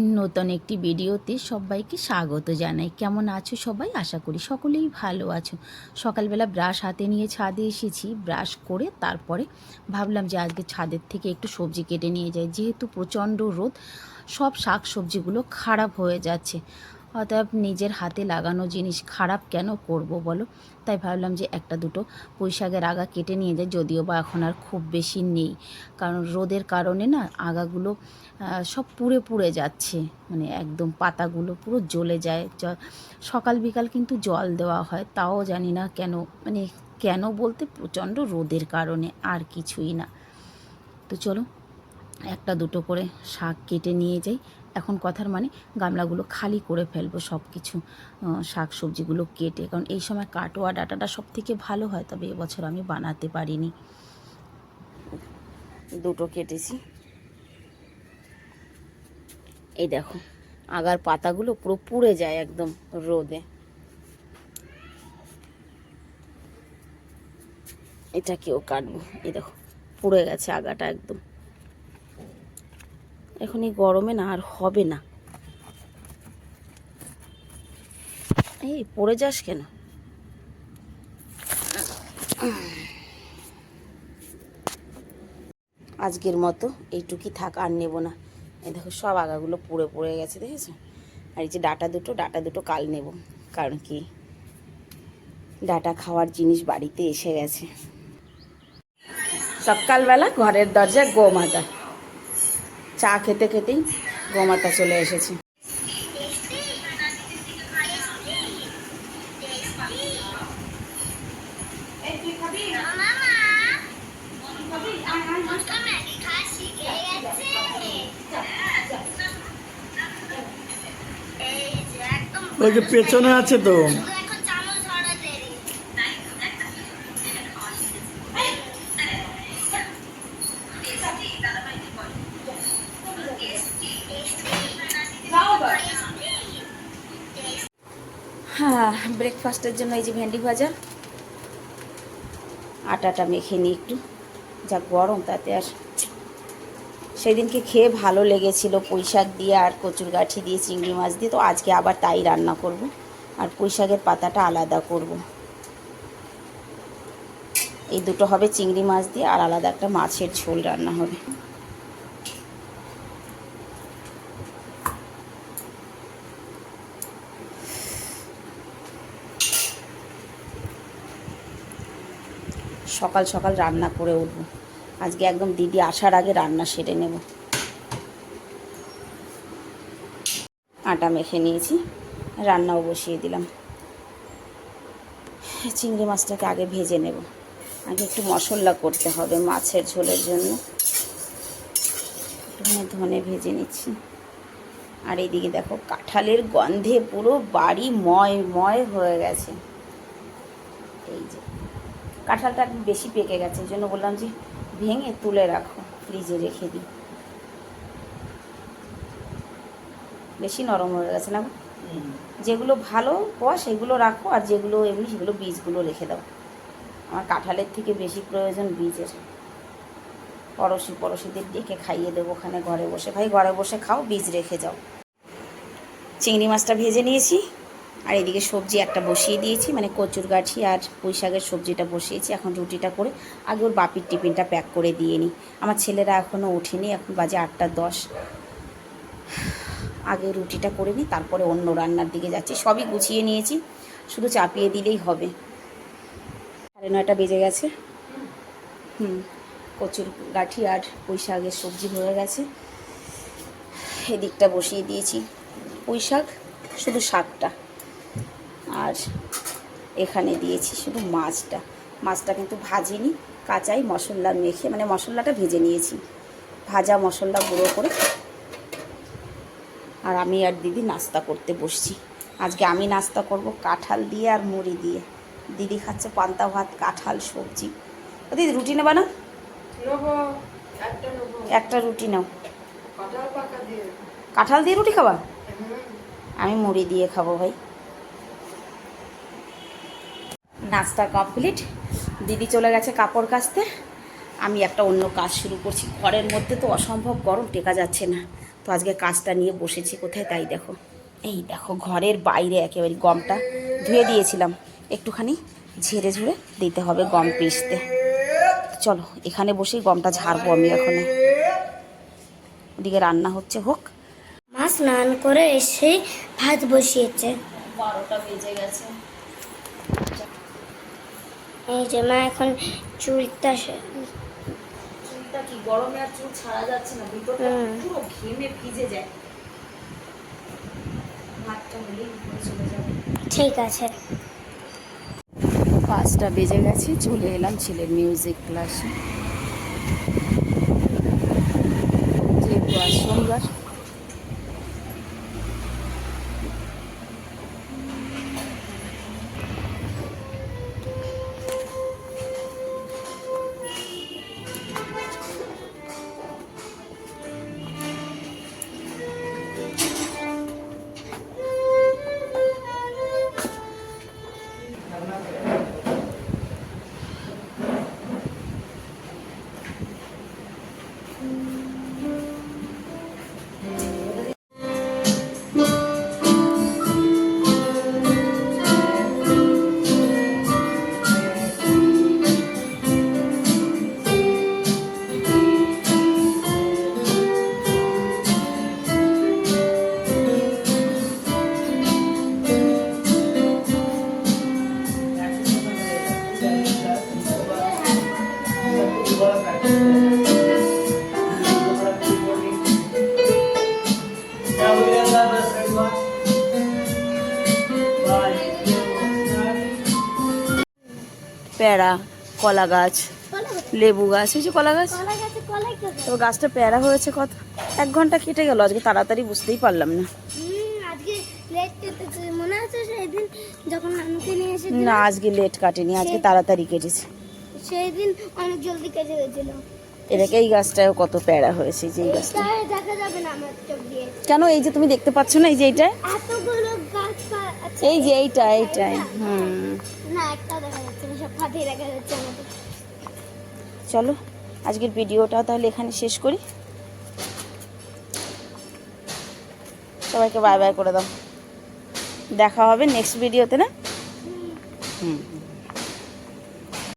নতুন একটি ভিডিওতে সবাইকে স্বাগত জানাই। কেমন আছো সবাই? আশা করি সকলেই ভালো আছো। সকালবেলা ব্রাশ হাতে নিয়ে ছাদে এসেছি, ব্রাশ করে তারপরে ভাবলাম যে আজকে ছাদের থেকে একটু সবজি কেটে নিয়ে যাই। যেহেতু প্রচণ্ড রোদ, সব শাক সবজিগুলো খারাপ হয়ে যাচ্ছে। অতএব নিজের হাতে লাগানো জিনিস খারাপ কেন করব বলো? তাই ভাবলাম যে একটা দুটো পুঁই শাকের আগা কেটে নিয়ে যায় যদিও বা এখন আর খুব বেশি নেই। কারণ রোদের কারণে না আগাগুলো সব পুড়ে পুড়ে যাচ্ছে। মানে একদম পাতাগুলো পুরো জ্বলে যায়। সকাল বিকাল কিন্তু জল দেওয়া হয়, তাও জানি না কেন মানে কেন বলতে প্রচণ্ড রোদের কারণে আর কিছুই না। তো চলো একটা দুটো করে শাক কেটে নিয়ে যাই। এখন কথার মানে গামলাগুলো খালি করে ফেলব সব কিছু শাক সবজিগুলো কেটে। কারণ এই সময় কাটোয়া ডাটাটা সব থেকে ভালো হয়, তবে এবছর আমি বানাতে পারিনি। দুটো কেটেছি। এই দেখো, আগার পাতাগুলো পুরো পুড়ে যায় একদম রোদে। এটাকেও কাটবো। এই দেখো, পুড়ে গেছে আগাটা একদম। এখন এই গরমে না আর হবে না। এই, পড়ে যাস কেন? আজকের মতো এইটুকুই থাক, আর নেব না। এই দেখো, সব আগাগুলো পুড়ে পড়ে গেছে, দেখেছ? আর এই যে ডাটা দুটো ডাটা দুটো কাল নেব। কারণ কি? ডাটা খাওয়ার জিনিস বাড়িতে এসে গেছে। সকালবেলা ঘরের দরজায় গোমাতা। চা খেতে খেতেই গোমাতা চলে এসেছি। পেছনে আছে তো হ্যাঁ ব্রেকফাস্টের জন্য এই যে ভেন্ডি ভাজা। আটাটা মেখে নিই একটু। যা গরম তাতে আর সেদিনকে খেয়ে ভালো লেগেছিল পুঁই শাক দিয়ে আর কচুর গাঠি দিয়ে চিংড়ি মাছ দিয়ে। তো আজকে আবার তাই রান্না করব। আর পুঁই শাকের পাতাটা আলাদা করব। এই দুটো হবে চিংড়ি মাছ দিয়ে আর আলাদা একটা মাছের ঝোল রান্না হবে। সকাল সকাল রান্না করে উঠব। আজকে একদম দিদি আসার আগে রান্না সেরে নেব। আটা মেখে নিয়েছি, রান্নাও বসিয়ে দিলাম। চিংড়ি মাছটাকে আগে ভেজে নেব। আগে একটু মশলা করতে হবে মাছের ঝোলের জন্য। একটুখানি ধনে ভেজে নিচ্ছি। আর এইদিকে দেখো কাঁঠালের গন্ধে পুরো বাড়ি ময় ময় হয়ে গেছে। এই যে। কাঁঠালটা একটু বেশি পেকে গেছে এই জন্য বললাম যে ভেঙে তুলে রাখো ফ্রিজে রেখে দিই। বেশি নরম হয়ে গেছে না? যেগুলো ভালো হওয়া সেগুলো রাখো আর যেগুলো এমনি সেগুলো বীজগুলো রেখে দাও। আমার কাঁঠালের থেকে বেশি প্রয়োজন বীজের। পড়শি পড়শিদের ডেকে খাইয়ে দেবো ওখানে ঘরে বসে। ভাই ঘরে বসে খাও বীজ রেখে যাও। চিংড়ি মাছটা ভেজে নিয়েছি। আর এদিকে সবজি একটা বসিয়ে দিয়েছি মানে কচুর গাঠি আর পুঁই শাকের সবজিটা বসিয়েছি। এখন রুটিটা করে আগে ওর বাপির টিফিনটা প্যাক করে দিয়ে নিই। আমার ছেলেরা এখনও ওঠেনি, এখন বাজে আটটা দশ। আগে রুটিটা করে নিই, তারপরে অন্য রান্নার দিকে যাচ্ছি। সবই গুছিয়ে নিয়েছি, শুধু চাপিয়ে দিলেই হবে। সাড়ে নয়টা বেজে গেছে। হুম, কচুর গাঠি আর পুঁই শাকের সবজি হয়ে গেছে। এদিকটা বসিয়ে দিয়েছি। পুঁই শাক শুধু শাকটা। আর এখানে দিয়েছি শুধু মাছটা। মাছটা কিন্তু ভাজিনি কাঁচাই মশলা মেখে মানে মশলাটা ভেজে নিয়েছি। ভাজা মশলা গুঁড়ো করে। আর আমি আর দিদি নাস্তা করতে বসছি। আজকে আমি নাস্তা করব কাঁঠাল দিয়ে আর মুড়ি দিয়ে। দিদি খাচ্ছে পান্তা ভাত কাঁঠাল সবজি। ও দিদি রুটি নেবা না? একটা রুটি নাও। কাঁঠাল দিয়ে। রুটি খাবা? আমি মুড়ি দিয়ে খাব ভাই। নাস্তা কমপ্লিট দিদি চলে গেছে কাপড় কাচতে। আমি একটা অন্য কাজ শুরু করছি। ঘরের মধ্যে তো অসম্ভব গরম টেকা যাচ্ছে না। তো আজকে কাজটা নিয়ে বসেছি কোথায় তাই দেখো। এই দেখো ঘরের বাইরে একেবারে গমটা ধুয়ে দিয়েছিলাম। একটুখানি ঝেড়ে ঝুড়ে দিতে হবে গম পিসতে চলো এখানে বসেই গমটা ঝাড়বো আমি এখানে। ওদিকে রান্না হচ্ছে হোক। মা স্নান করে এসে ভাত বসিয়েছে। বারোটা বেজে গেছে। এই যে মা এখন চুলটা সে- চুলটা কি গরমে আর চুল ছাড়া যাচ্ছে না? ভিতরটা। পুরো ঘেমে ভিজে যায়। ভাতটা হলেই চলে যাবে। ঠিক আছে। পাঁচটা বেজে গেছে চলে এলাম ছেলের মিউজিক ক্লাসে। যেহেতু আজ শনিবার পেয়ারা কলা গাছ লেবু গাছ এই যে কলা গাছ? তো গাছটা পেয়ারা হয়েছে কত এক ঘণ্টা কেটে গেল আজকে তাড়াতাড়ি বুঝতেই পারলাম না। সেদিন না আজকে লেট কাটেনি আজকে তাড়াতাড়ি কেটেছে। সেই দিন অনেক জলদি কেটে গেছিল। এটাকে এই গাছটাও কত পেয়ারা হয়েছে যে এই গাছটা। কেন এই যে তুমি দেখতে পাচ্ছ না এই যে এইটা? আছে এই যে এইটা এইটাই হুম। না একটা দেখা সব ফাটিয়ে দেখা যাচ্ছে আমাদের। চলো আজকের ভিডিওটা তাহলে এখানে শেষ করি। সবাইকে বাই বাই করে দাও। দেখা হবে নেক্সট ভিডিওতে না? হুম।